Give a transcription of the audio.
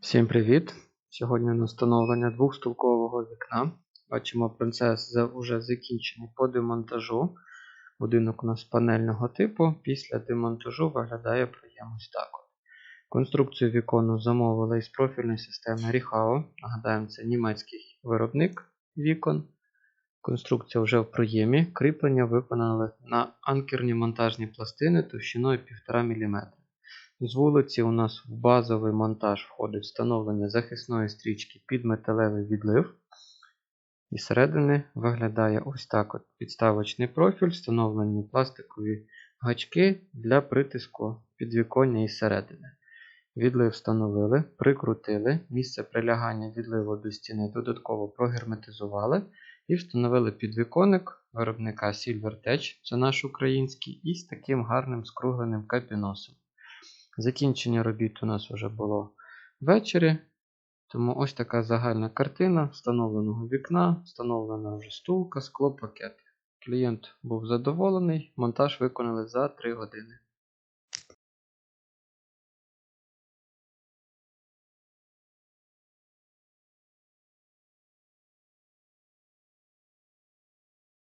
Всім привіт! Сьогодні на встановлення двохстулкового вікна. Бачимо, процес вже закінчений по демонтажу. Будинок у нас панельного типу. Після демонтажу виглядає приємно так. Конструкцію вікону замовили із профільної системи Ріхао. Нагадаємо, це німецький виробник вікон. Конструкція вже в проємі. Кріплення виконали на анкерні монтажні пластини товщиною 1,5 мм. З вулиці у нас в базовий монтаж входить встановлення захисної стрічки під металевий відлив. І зсередини виглядає ось так: от підставочний профіль, встановлені пластикові гачки для притиску підвіконня із середини. Відлив встановили, прикрутили, місце прилягання відливу до стіни додатково прогерметизували і встановили підвіконник виробника Silvertech, це наш український, із таким гарним скругленим капіносом. Закінчення робіт у нас вже було ввечері. Тому ось така загальна картина встановленого вікна, встановлена вже стулка, склопакет. Клієнт був задоволений, монтаж виконали за 3 години.